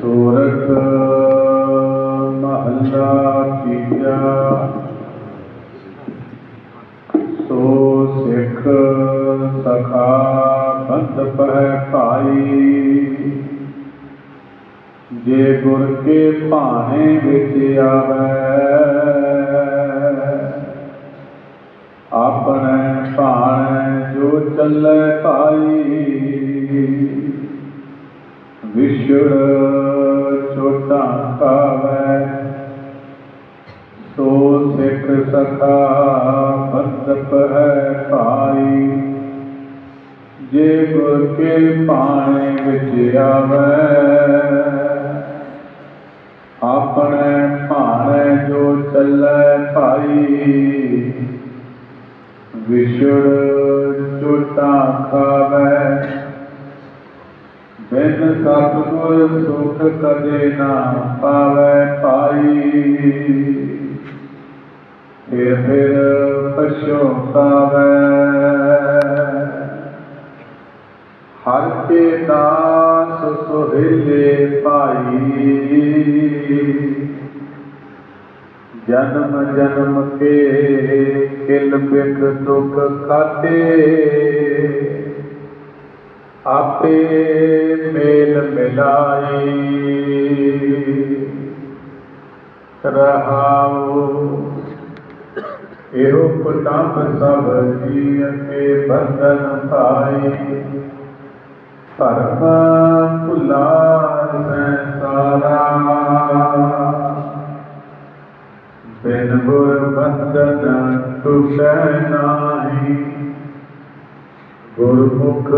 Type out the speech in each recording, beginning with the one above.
ਸੂਰਤ ਮਹੱਲਾ ਤੀਜਾ ਸੋ ਸਿੱਖ ਸਖਾ ਬੰਦ ਪਹਿ ਭਾਈ। ਜੇ ਗੁਰ ਕੇ ਭਾਣੇ ਵਿੱਚ ਆਵੇ ਵਿਛੜ ਛੋਟਾ ਕਾਵੇ ਸੋ ਸਿੱਖ ਸਖਾ ਬੰਦਪ ਹੈ ਭਾਈ ਜੇ ਗੁਰ ਕੇ ਪਾਣੇ ਵਿੱਚ ਆਵੇ ਆਪਣੇ ਭਾਣੇ ਜੋ ਚੱਲੇ ਭਾਈ ਵਿਛੜ ਛੋਟਾ ਖਾਵੇ ਬਿਨ ਸਤਿਗੁਰ ਸੁਖ ਕਦੇ ਨਾ ਪਾਵੇ ਪਾਈ। ਫਿਰ ਫਿਰ ਪਛੋਤਾਵੇ ਹਰ ਕੇ ਦਾਸ ਸੁਹੇਲੇ ਪਾਈ ਜਨਮ ਜਨਮ ਕੇ ਕਿਲ ਬਿਕ ਦੁਖ ਖਾਤੇ। ਆਪੇ ਮੇਲ ਮਿਲਾਈ ਰਹਾਉ ਇਹੋ ਕੁਟੰਬ ਸਭ ਜੀਅ ਕੇ ਬੰਧਨ ਪਾਈ ਧਰਮ ਭੁਲਾ ਸੰਸਾਰਾ ਬਿਨ ਗੁਰ ਬੰਧਨ ਟੁਟੈ ਨਾਹੀ। ਗੁਰਮੁਖ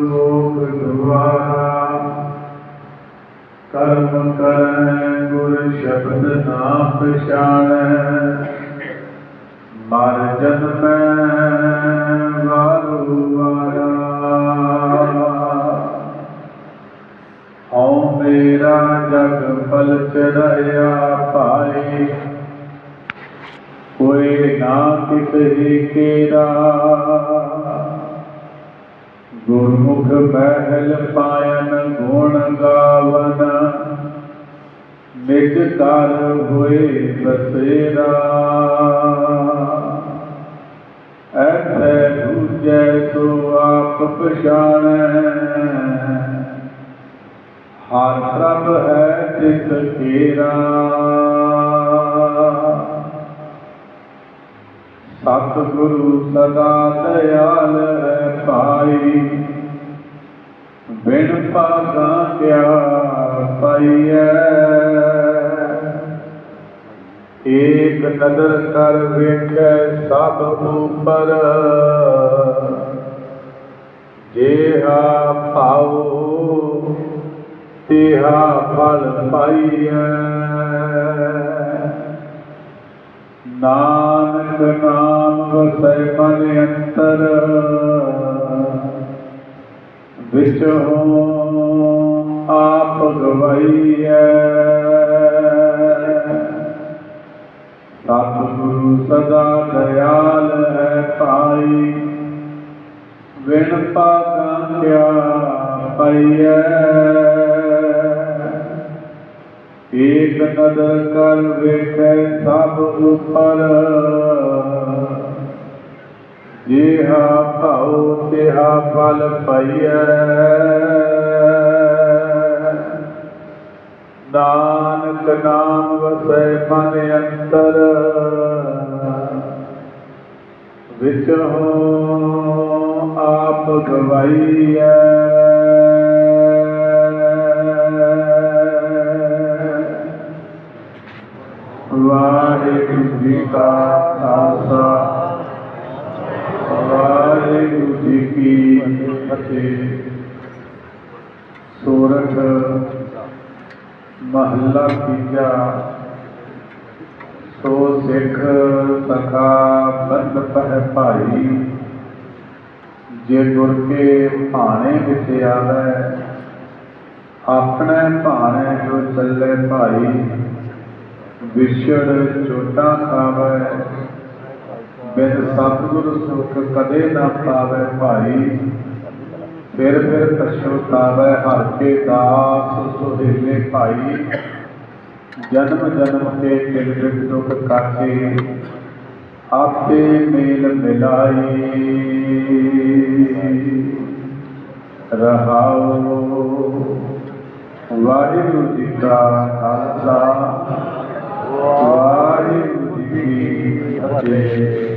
ਮੋਖ ਦੁਆਰਾ ਕਰਮ ਕਰੈ, ਗੁਰ ਸ਼ਬਦ ਨਾ ਪਛਾਣੈ ਮਰ ਜਨਮੈ ਵਾਰੂ ਵਾਰਾ। ਹਉ ਮੇਰਾ ਜਗ ਬਲ ਚੜਿਆ ਭਾਈ ਕੋਈ ਨਾ ਕਿਸੇ ਕੇਰਾ। ਗੁਰਮੁਖ ਬਹਿਲ ਪਾਇਨ, ਗੁਣ ਗਾਵਨ। ਨਿਜ ਕਰ ਹੋਏ ਬਸੇਰਾ। ਐਥੇ ਦੂਜੈ ਸੋ ਆਪ ਪਛਾਣੈ। ਹਰ ਪ੍ਰਭ ਹੈ ਤਿਸ ਕੇਰਾ। ਸਤਿਗੁਰੂ ਸਦਾ ਦਇਆਲ ਹੈ ਭਾਈ ਬਿਨ ਪਾਗਾ ਕਿਆ ਪਾਈਐ। ਏਕ ਨਦਰ ਕਰ ਵੇਖੈ ਸਭ ਉਪਰ। ਜੇਹਾ ਭਾਉ, ਤੇਹਾ ਫਲ ਪਾਈਐ। ਨਾਨਕ ਨਾਮ ਵਸੈ ਮਨ ਅੰਤਰ ਵਿੱਚ ਹੋ ਆਪ ਗਵਾਈਐ ਸਤਿਗੁਰੂ ਸਦਾ ਦਇਆਲ ਹੈ ਭਾਈ। ਵਿਣ ਪਾਗਾ ਕਿਆ ਪਾਈਐ। ਕਦਰ ਕਰ ਵੇਖੈ ਸਭ ਉਪਰ। ਜਿਹਾ ਭਾਉ, ਤੇਹਾ ਫਲ ਪਈਐ। ਨਾਨਕ ਨਾਮ ਵਸੈ ਮਨ ਅੰਤਰ। ਵਿੱਚ ਹੋ ਆਪ ਗਵਾਈਐ। ਫਤਿਹ ਸੂਰਤ ਮਹੱਲਾ ਤੀਜਾ ਸੋ ਸਿੱਖ ਸਖਾ ਬੰਦ ਪਹਿ ਭਾਈ, ਜੇ ਗੁਰ ਕੇ ਭਾਣੇ ਵਿੱਚ ਆਵੇ, ਆਪਣੇ ਭਾਣੇ ਜੋ ਚੱਲੇ ਭਾਈ, ਵਿਛੜ ਚੋਟਾਂ ਖਾਵੇ, ਬਿਨ ਸਤਿਗੁਰ ਸੁਖ ਕਦੇ ਨਾ ਪਾਵੇ ਭਾਈ। ਫਿਰ ਫਿਰ ਪਛਤਾਵੇ ਹਰ ਕੇ ਦਾਸ ਸੁਹੇਲੇ ਭਾਈ। ਜਨਮ ਜਨਮ ਕੇ ਦਿਲ ਵਿੱਚ ਦੁੱਖ ਕਾਟੇ ਆਪੇ ਮੇਲ ਮਿਲਾਈ। ਰਹਾਓ। ਵਾਹਿਗੁਰੂ ਜੀ ਕਾ ਖਾਲਸਾ, ਵਾਹਿਗੁਰੂ ਜੀ ਕੀ ਫਤਿਹ।